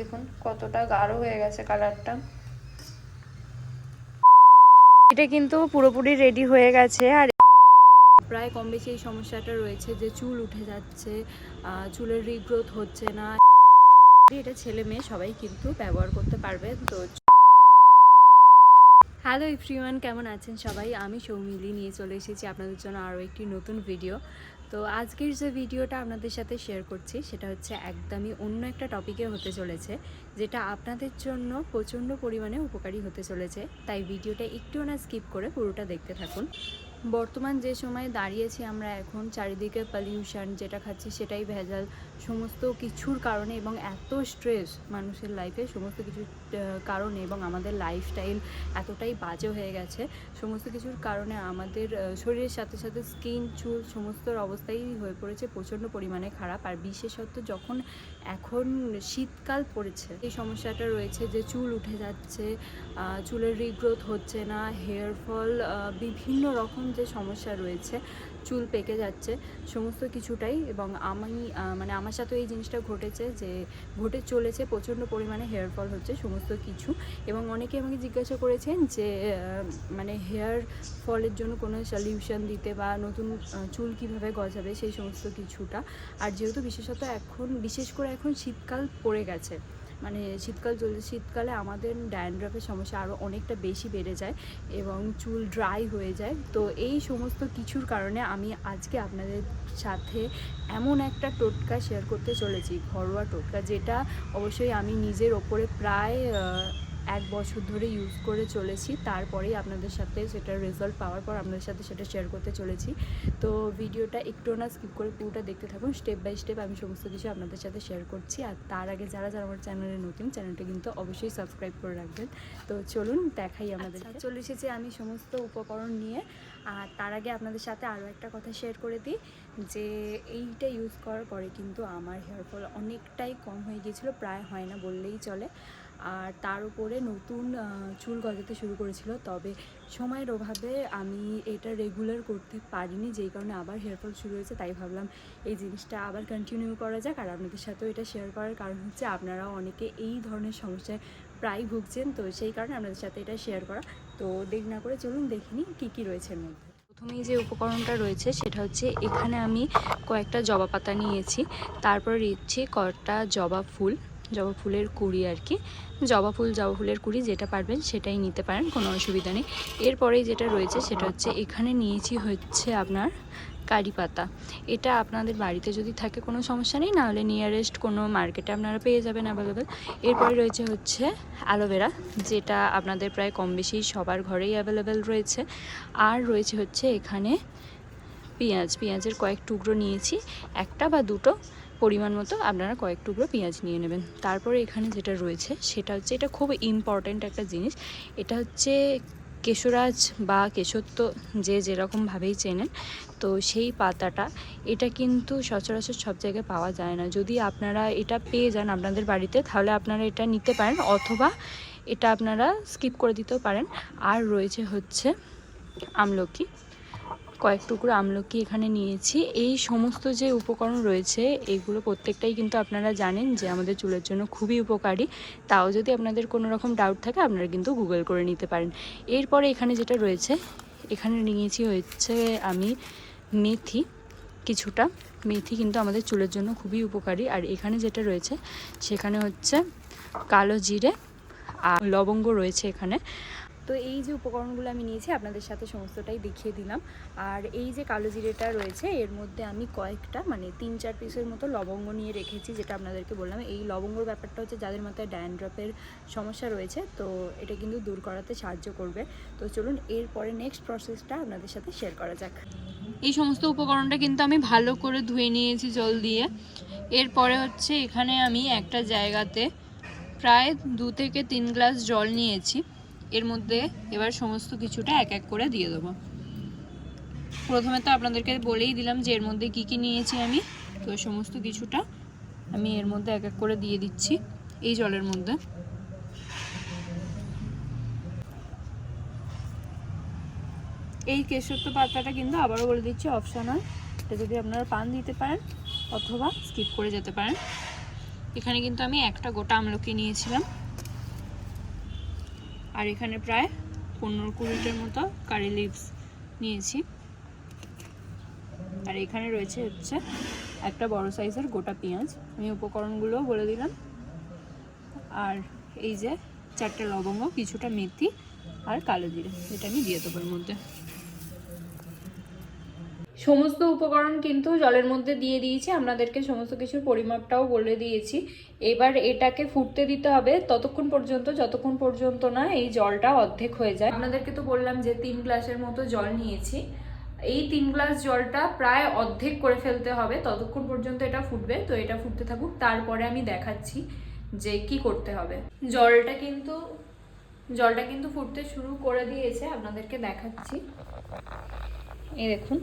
দেখুন কতটা গাঢ় হয়ে গেছে কালারটা। এটা কিন্তু পুরোপুরি রেডি হয়ে গেছে আর প্রায় কম বেশি এই সমস্যাটা রয়েছে যে চুল উঠে যাচ্ছে আহ, চুলের রিগ্রোথ হচ্ছে না। এটা ছেলে মেয়ে সবাই কিন্তু ব্যবহার করতে পারবে। তো হ্যালো এভরিওয়ান কেমন আছেন সবাই? আমি সৌমিলি নিয়ে চলে এসেছি আপনাদের জন্য আরও একটি নতুন ভিডিও তো আজকের যে ভিডিওটা আপনাদের সাথে শেয়ার করছি, সেটা হচ্ছে একদমই অন্য একটা টপিকে হতে চলেছে, যেটা আপনাদের জন্য প্রচণ্ড পরিমাণে উপকারী হতে চলেছে। তাই ভিডিওটা একটুও না স্কিপ করে পুরোটা দেখতে থাকুন। বর্তমান যে সময়ে দাঁড়িয়েছি আমরা এখন, চারিদিকে পলিউশন যেটা খাচ্ছি সেটাই ভেজাল। সমস্ত কিছুর কারণে এবং এত স্ট্রেস মানুষের লাইফে সমস্ত কিছুর কারণে এবং আমাদের লাইফস্টাইল এতটাই বাজে হয়ে গেছে। সমস্ত কিছুর কারণে আমাদের শরীরের সাথে সাথে স্কিন চুল সমস্ত অবস্থাই হয়ে পড়েছে, প্রচণ্ড পরিমাণে খারাপ। আর বিশেষত যখন এখন শীতকাল পড়েছে, এই সমস্যাটা রয়েছে যে চুল উঠে যাচ্ছে চুলের রিগ্রোথ হচ্ছে না হেয়ার ফল বিভিন্ন রকম যে সমস্যা রয়েছে, চুল পেকে যাচ্ছে, সমস্ত কিছুটাই এবং আমি মানে আমার সাথেও এই জিনিসটা ঘটেছে যে ঘটে চলেছে, প্রচণ্ড পরিমাণে হেয়ার ফল হচ্ছে, সমস্ত কিছু। এবং অনেকে আমাকে জিজ্ঞাসা করেছেন যে মানে হেয়ার ফলের জন্য কোনো সলিউশন দিতে বা নতুন চুল কীভাবে গজাবে, সেই সমস্ত কিছুটা। আর যেহেতু বিশেষত এখন, বিশেষ করে এখন শীতকাল পড়ে গেছে মানে শীতকাল চলছে শীতকালে আমাদের ড্যান্ড্রাফের সমস্যা আরও অনেকটা বেশি বেড়ে যায় এবং চুল ড্রাই হয়ে যায়। তো এই সমস্ত কিছুর কারণে আমি আজকে আপনাদের সাথে এমন একটা টোটকা শেয়ার করতে চলেছি, ঘরোয়া টোটকা, যেটা অবশ্যই আমি নিজের ওপরে প্রায় এক বছর ধরে ইউজ করে চলেছি। তারপরেই আপনাদের সাথে সেটার রেজাল্ট পাওয়ার পর আপনাদের সাথে সেটা শেয়ার করতে চলেছি। তো ভিডিওটা একটু না স্কিপ করে পুরোটা দেখতে থাকুন। স্টেপ বাই স্টেপ আমি সমস্ত কিছু আপনাদের সাথে শেয়ার করছি। আর তার আগে যারা যারা আমার চ্যানেলে নতুন চ্যানেলটা কিন্তু অবশ্যই সাবস্ক্রাইব করে রাখবেন। তো চলুন দেখাই আমাদের চলে এসেছি আমি সমস্ত উপকরণ নিয়ে। আর তার আগে আপনাদের সাথে আরও একটা কথা শেয়ার করে দিই যে এইটা ইউজ করার পরে কিন্তু আমার হেয়ার ফল অনেকটাই কম হয়ে গিয়েছিল প্রায় হয় না বললেই চলে। আর তার উপরে নতুন চুল গজাতে শুরু করেছিল। তবে সময়ের অভাবে আমি এটা রেগুলার করতে পারিনি, যেই কারণে আবার হেয়ার ফল শুরু হয়েছে, তাই ভাবলাম এই জিনিসটা আবার কন্টিনিউ করা যাক। আর আপনাদের সাথেও এটা শেয়ার করার কারণ হচ্ছে আপনারা অনেকে এই ধরনের সমস্যায় প্রায় ভুগছেন, তো সেই কারণে আপনাদের সাথে এটা শেয়ার করা। তো দেখ না করে চলুন দেখিনি কী কী রয়েছে এর মধ্যে। প্রথমেই যে উপকরণটা রয়েছে, সেটা হচ্ছে এখানে আমি কয়েকটা জবা পাতা নিয়েছি। তারপর দিচ্ছি কয়েকটা জবা ফুল। জবা ফুলের কুড়ি আর কি। জবা ফুল, জবা ফুলের কুড়ি যেটা পারবেন সেটাই নিতে পারেন, কোনো অসুবিধা নেই। এরপরেই যেটা রয়েছে সেটা হচ্ছে এখানে নিয়েছি হচ্ছে আপনার কারি পাতা। এটা আপনাদের বাড়িতে যদি থাকে কোনো সমস্যা নেই, নাহলে নিয়ারেস্ট কোনো মার্কেটে আপনারা পেয়ে যাবেন অ্যাভেলেবেল এরপরে রয়েছে হচ্ছে অ্যালোভেরা যেটা আপনাদের প্রায় কম বেশি সবার ঘরেই অ্যাভেলেবেল রয়েছে। আর রয়েছে হচ্ছে এখানে পেঁয়াজ। পেঁয়াজের কয়েক টুকরো নিয়েছি, একটা বা দুটো। পরিমাণ মতো আপনারা কয়েক টুকরো পেঁয়াজ নিয়ে নেবেন। তারপরে এখানে যেটা রয়েছে, সেটা হচ্ছে, এটা খুব ইম্পর্ট্যান্ট একটা জিনিস, এটা হচ্ছে কেশরাজ বা কেশত্ব যে যেরকমভাবেই চেনেন, তো সেই পাতাটা, এটা কিন্তু সচরাচর সব জায়গায় পাওয়া যায় না। যদি আপনারা এটা পেয়ে যান আপনাদের বাড়িতে, তাহলে আপনারা এটা নিতে পারেন, অথবা এটা আপনারা স্কিপ করে দিতেও পারেন। আর রয়েছে হচ্ছে আমলকি। কয়েক টুকরো আমলকি এখানে নিয়েছি। এই সমস্ত যে উপকরণ রয়েছে, এগুলো প্রত্যেকটাই কিন্তু আপনারা জানেন যে আমাদের চুলের জন্য খুবই উপকারী। তাও যদি আপনাদের কোনো রকম ডাউট থাকে, আপনারা কিন্তু গুগল করে নিতে পারেন। এরপরে এখানে যেটা রয়েছে, এখানে নিয়েছি হচ্ছে আমি মেথি, কিছুটা। মেথি কিন্তু আমাদের চুলের জন্য খুবই উপকারী। আর এখানে যেটা রয়েছে, সেখানে হচ্ছে কালো জিরে আর লবঙ্গ রয়েছে এখানে। তো এই যে উপকরণগুলো আমি নিয়েছি, আপনাদের সাথে সমস্তটাই দেখিয়ে দিলাম। আর এই যে কালো জিরেটা রয়েছে, এর মধ্যে আমি কয়েকটা মানে তিন চার পিসের মতো লবঙ্গ নিয়ে রেখেছি, যেটা আপনাদেরকে বললাম। এই লবঙ্গর ব্যাপারটা হচ্ছে যাদের মাথায় ড্যান্ড্রপের সমস্যা রয়েছে, তো এটা কিন্তু দূর করাতে সাহায্য করবে। তো চলুন, এরপরে নেক্সট প্রসেসটা আপনাদের সাথে শেয়ার করা যাক। এই সমস্ত উপকরণটা কিন্তু আমি ভালো করে ধুয়ে নিয়েছি জল দিয়ে। এরপরে হচ্ছে এখানে আমি একটা জায়গাতে প্রায় দু থেকে তিন গ্লাস জল নিয়েছি। এর মধ্যে এবার সমস্ত কিছুটা এক এক করে দিয়ে দেবো। প্রথমে তো আপনাদেরকে বলেই দিলাম যে এর মধ্যে কি কি নিয়েছি আমি। তো সমস্ত কিছুটা আমি এর মধ্যে এক এক করে দিয়ে দিচ্ছি এই জলের মধ্যে। এই কেশরত্ব পাতাটা কিন্তু আবারও বলে দিচ্ছি অপশনাল এটা যদি আপনারা পান দিতে পারেন অথবা স্কিপ করে যেতে পারেন। এখানে কিন্তু আমি একটা গোটা আমলকি নিয়েছিলাম। আর এখানে প্রায় পনেরো কুড়িটার মতো কারি লিভস নিয়েছি। আর এখানে রয়েছে হচ্ছে একটা বড় সাইজের গোটা পেঁয়াজ। আমি উপকরণগুলোও বলে দিলাম। আর এই যে চারটে লবঙ্গ, কিছুটা মেথি আর কালো জিরে, এটা আমি দিয়ে দেবো এর মধ্যে। সমস্ত উপকরণ কিন্তু জলের মধ্যে দিয়ে দিয়েছি, আপনাদেরকে সমস্ত কিছুর পরিমাপটাও বলে দিয়েছি। এবার এটাকে ফুটতে দিতে হবে, ততক্ষণ পর্যন্ত, যতক্ষণ পর্যন্ত না এই জলটা অর্ধেক হয়ে যায়। আপনাদেরকে তো বললাম যে তিন গ্লাসের মতো জল নিয়েছি। এই তিন গ্লাস জলটা প্রায় অর্ধেক করে ফেলতে হবে, ততক্ষণ পর্যন্ত এটা ফুটবে। তো এটা ফুটতে থাকুক, তারপরে আমি দেখাচ্ছি যে কি করতে হবে। জলটা কিন্তু জলটা কিন্তু ফুটতে শুরু করে দিয়েছে, আপনাদেরকে দেখাচ্ছি। এই দেখুন।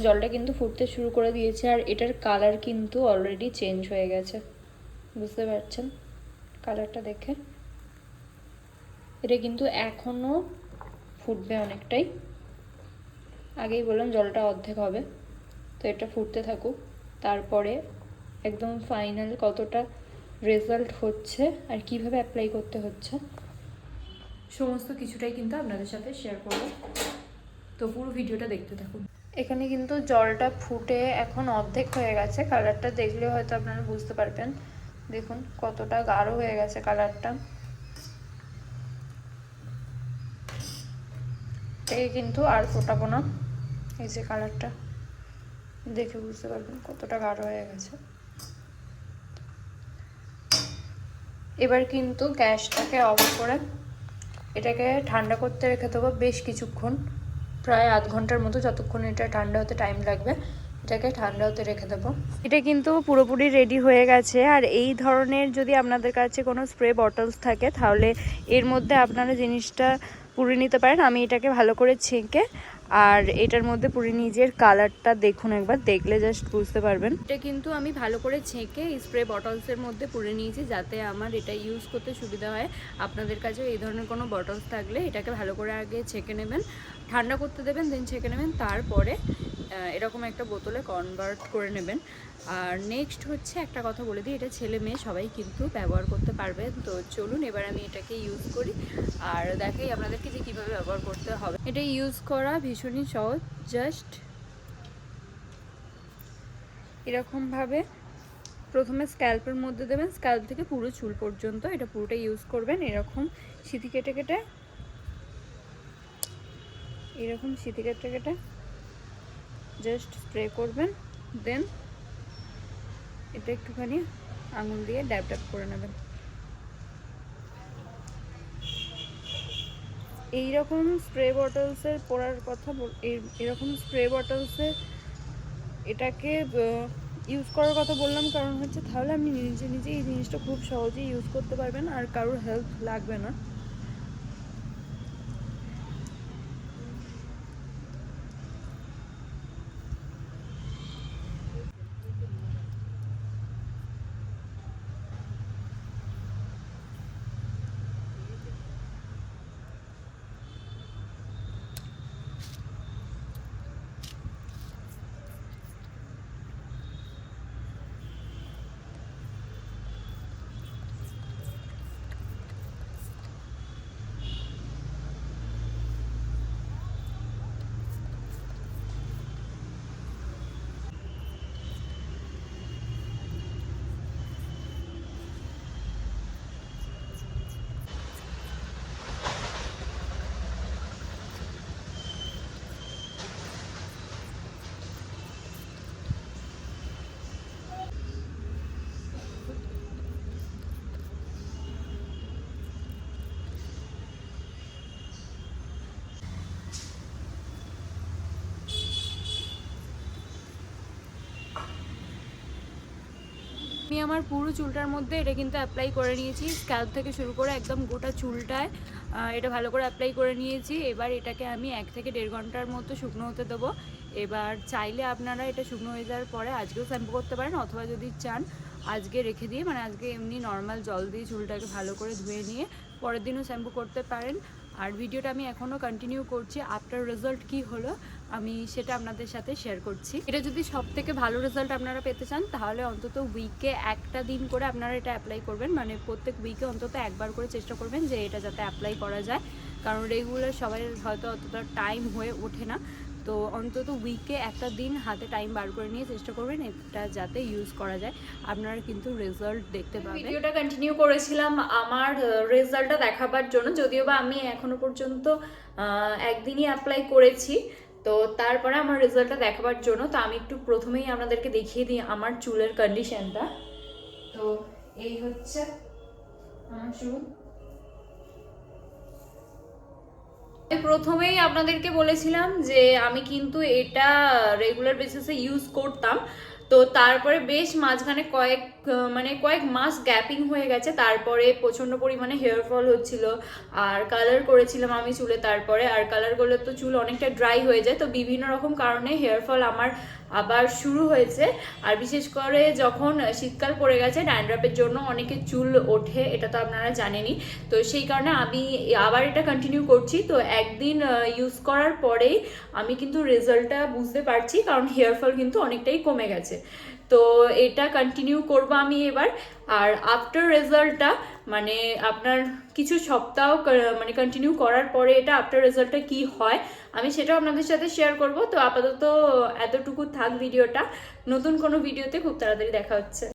জলটা কিন্তু ফুটতে শুরু করে দিয়েছে আর এটার কালার কিন্তু অলরেডি চেঞ্জ হয়ে গেছে। বুঝতে পারছেন? কালারটা দেখে এটা কিন্তু এখনও ফুটবে অনেকটাই। আগেই বললাম জলটা অর্ধেক হবে। তো এটা ফুটতে থাকুক। তারপরে একদম ফাইনাল কতটা রেজাল্ট হচ্ছে আর কীভাবে অ্যাপ্লাই করতে হচ্ছে, সমস্ত কিছুটাই কিন্তু আপনাদের সাথে শেয়ার করব। তো পুরো ভিডিওটা দেখতে থাকুন। এখানে কিন্তু জলটা ফুটে এখন অর্ধেক হয়ে গেছে। কালারটা দেখলে হয়তো আপনারা বুঝতে পারবেন। দেখুন, কতটা গাঢ় হয়ে গেছে কালারটা থেকে কিন্তু আর ফোটাবো না। এই যে কালারটা দেখে বুঝতে পারবেন কতটা গাঢ় হয়ে গেছে। এবার কিন্তু গ্যাসটাকে অফ করে এটাকে ঠান্ডা করতে রেখে দেবো বেশ কিছুক্ষণ। প্রায় আধ ঘণ্টার মতো যতক্ষণ এটা ঠান্ডা হতে টাইম লাগবে, এটাকে ঠান্ডা হতে রেখে দেবো। এটা কিন্তু পুরোপুরি রেডি হয়ে গেছে। আর এই ধরনের যদি আপনাদের কাছে কোনো স্প্রে বটলস থাকে, তাহলে এর মধ্যে আপনারা জিনিসটা পুড়ে নিতে পারেন। আমি এটাকে ভালো করে ছেঁকে আর এটার মধ্যে পুরো নিজের কালারটা দেখুন একবার, দেখলে জাস্ট বুঝতে পারবেন। এটা কিন্তু আমি ভালো করে ছেঁকে স্প্রে বটলসের মধ্যে পুড়ে নিয়েছি যাতে আমার এটা ইউজ করতে সুবিধা হয়। আপনাদের কাছে এই ধরনের কোনো বটলস থাকলে এটাকে ভালো করে আগে ছেঁকে নেবেন, ঠান্ডা করতে দেবেন দেন ছেঁকে নেবেন, তারপরে এরকম একটা বোতলে কনভার্ট করে নেবেন। আর নেক্সট হচ্ছে একটা কথা বলে দিই, এটা ছেলে মেয়ে সবাই কিন্তু ব্যবহার করতে পারবে। তো চলুন এবার আমি এটাকে ইউজ করি। আর দেখাই আপনাদেরকে যে কীভাবে ব্যবহার করতে হবে। এটা ইউজ করা ভীষণই সহজ জাস্ট এরকমভাবে প্রথমে স্ক্যাল্পের মধ্যে দেবেন। স্ক্যাল্প থেকে পুরো চুল পর্যন্ত এটা পুরোটা ইউজ করবেন। এরকম সিঁথি কেটে কেটে, এরকম সিঁথি কেটে কেটে জাস্ট স্প্রে করবেন দেন এটা একটুখানি আঙুল দিয়ে ড্যাব ড্যাব করে নেবেন। এইরকম স্প্রে বটলসের পড়ার কথা এরকম স্প্রে বটলসে এটাকে ইউজ করার কথা বললাম, কারণ হচ্ছে তাহলে আপনি নিজে নিজে এই জিনিসটা খুব সহজেই ইউজ করতে পারবেন, আর কারোর হেল্প লাগবে না। আমি আমার পুরো চুলটার মধ্যে এটা কিন্তু অ্যাপ্লাই করে নিয়েছি। স্ক্যাল্প থেকে শুরু করে একদম গোটা চুলটায় এটা ভালো করে অ্যাপ্লাই করে নিয়েছি। এবার এটাকে আমি এক থেকে দেড় ঘণ্টার মতো শুকনো হতে দেবো। এবার চাইলে আপনারা এটা শুকনো হয়ে যাওয়ার পরে আজকেও শ্যাম্পু করতে পারেন অথবা যদি চান, আজকে রেখে দিয়ে মানে আজকে এমনি নর্মাল জল দিয়ে চুলটাকে ভালো করে ধুয়ে নিয়ে পরের দিনও শ্যাম্পু করতে পারেন। আর ভিডিওটা আমি এখনও কন্টিনিউ করছি। আফটার রেজাল্ট কি হলো আমি সেটা আপনাদের সাথে শেয়ার করছি। এটা যদি সব থেকে ভালো রেজাল্ট আপনারা পেতে চান তাহলে অন্তত উইকে একটা দিন করে আপনারা এটা অ্যাপ্লাই করবেন। মানে প্রত্যেক উইকে অন্তত একবার করে চেষ্টা করবেন যে এটা যাতে অ্যাপ্লাই করা যায়। কারণ রেগুলার সবাই হয়তো অতটা টাইম হয়ে ওঠে না। তো অন্তত উইকে একটা দিন হাতে টাইম বার করে নিয়ে চেষ্টা করবেন এটা যাতে ইউজ করা যায়। আপনারা কিন্তু রেজাল্ট দেখতে পাবেন। ভিডিওটা কন্টিনিউ করেছিলাম আমার রেজাল্টটা দেখাবার জন্য। যদিও বা আমি এখনও পর্যন্ত একদিনই অ্যাপ্লাই করেছি। তো তারপরে আমার রেজাল্টটা দেখাবার জন্য, তো আমি একটু প্রথমেই আপনাদেরকে দেখিয়ে দিই আমার চুলের কন্ডিশনটা তো এই হচ্ছে আমার চুল। প্রথমেই আপনাদেরকে বলেছিলাম যে আমি কিন্তু এটা রেগুলার বেসিসে ইউজ করতাম। তো তারপরে বেশ মাঝখানে কয়েক মানে কয়েক মাস গ্যাপিং হয়ে গেছে, তারপরে প্রচণ্ড পরিমাণে হেয়ার ফল হচ্ছিল, আর কালার করেছিলাম আমি চুলে তারপরে, আর কালার করলে তো চুল অনেকটা ড্রাই হয়ে যায়, তো বিভিন্ন রকম কারণে হেয়ার ফল আমার আবার শুরু হয়েছে, আর বিশেষ করে যখন শীতকাল পড়ে গেছে ড্যান্ড্রাপের জন্য অনেকে চুল ওঠে, এটা তো আপনারা জানেনই, তো সেই কারণে আমি আবার এটা কন্টিনিউ করছি, তো একদিন ইউজ করার পরেই আমি কিন্তু রেজাল্টটা বুঝতে পারছি, কারণ হেয়ার ফল কিন্তু অনেকটাই কমে গেছে। তো এটা কন্টিনিউ করব আমি এবার। আর আফটার রেজাল্টটা মানে আপনার কিছু সপ্তাহ মানে কন্টিনিউ করার পরে এটা আফটার রেজাল্টটা কি হয়, আমি সেটাও আপনাদের সাথে শেয়ার করব। তো আপাতত এতটুকু থাক ভিডিওটা। নতুন কোনো ভিডিওতে খুব তাড়াতাড়ি দেখা হচ্ছে।